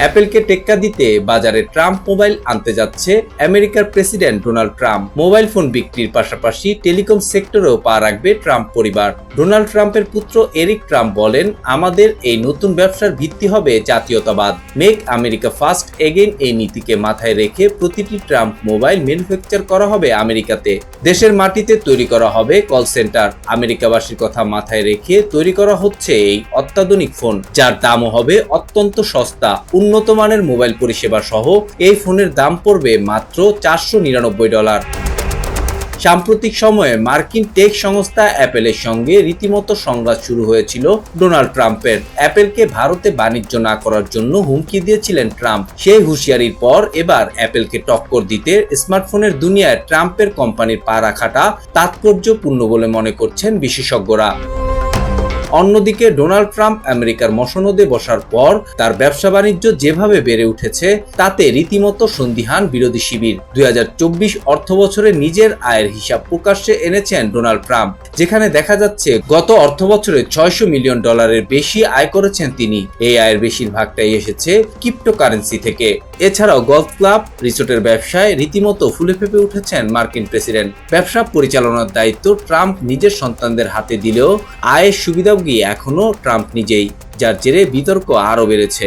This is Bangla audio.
অ্যাপেলকে টেক্কা দিতে বাজারে ট্রাম্প মোবাইল আনতে যাচ্ছে আমেরিকার president Donald Trump. Mobile phone বিক্রির পাশাপাশি টেলিকম সেক্টরেও পা রাখবে ট্রাম্প পরিবার। ডোনাল্ড ট্রাম্পের পুত্র এরিক ট্রাম্প বলেন, আমাদের এই নতুন ব্যবসার ভিত্তি হবে জাতীয়তাবাদ। মেক আমেরিকা ফার্স্ট এগেইন এই নীতিকে মাথায় রেখে প্রতিটি ট্রাম্প মোবাইল ম্যানুফ্যাকচার করা হবে আমেরিকাতে। দেশের মাটিতে তৈরি করা হবে কল সেন্টার। আমেরিকাবাসীর কথা মাথায় রেখে তৈরি করা হচ্ছে এই অত্যাধুনিক ফোন, যার দামও হবে অত্যন্ত সস্তা। মানের মোবাইল পরিষেবা সহ এই ফোনের দাম পড়বে মাত্র চারশো নিরানব্বই ডলার। সাম্প্রতিক সময়ে মার্কিন টেক সংস্থা অ্যাপেলের সঙ্গে রীতিমতো সংঘাত শুরু হয়েছিল ডোনাল্ড ট্রাম্পের। অ্যাপেলকে ভারতে বাণিজ্য না করার জন্য হুমকি দিয়েছিলেন ট্রাম্প। সেই হুঁশিয়ারির পর এবার অ্যাপেলকে টক্কর দিতে স্মার্টফোনের দুনিয়ায় ট্রাম্পের কোম্পানির পা রাখাটা তাৎপর্যপূর্ণ বলে মনে করছেন বিশেষজ্ঞরা। অন্যদিকে ডোনাল্ড ট্রাম্প আমেরিকার মসনদে বসার পর তার ব্যবসা বাণিজ্য যেভাবে বেড়ে উঠেছে, তাতে রীতিমতো সন্দিহান বিরোধী শিবির। দুই অর্থ বছরে নিজের আয়ের হিসাব প্রকাশ্যে এনেছেন ডোনাল্ড ট্রাম্প, যেখানে দেখা যাচ্ছে গত অর্থ বছরে ছয়শো মিলিয়ন ডলারের বেশি আয় করেছেন তিনি। এই আয়ের বেশিরভাগটাই এসেছে ক্রিপ্টোকারেন্সি থেকে। এছাড়াও গলফ ক্লাব, রিসোর্টের ব্যবসায় রীতিমতো ফুলে ফেপে উঠেছেন মার্কিন প্রেসিডেন্ট। ব্যবসা পরিচালনার দায়িত্ব ট্রাম্প নিজের সন্তানদের হাতে দিলেও আয়ের সুবিধাভোগী এখনও ট্রাম্প নিজেই যার জেরে বিতর্ক আরও বেড়েছে।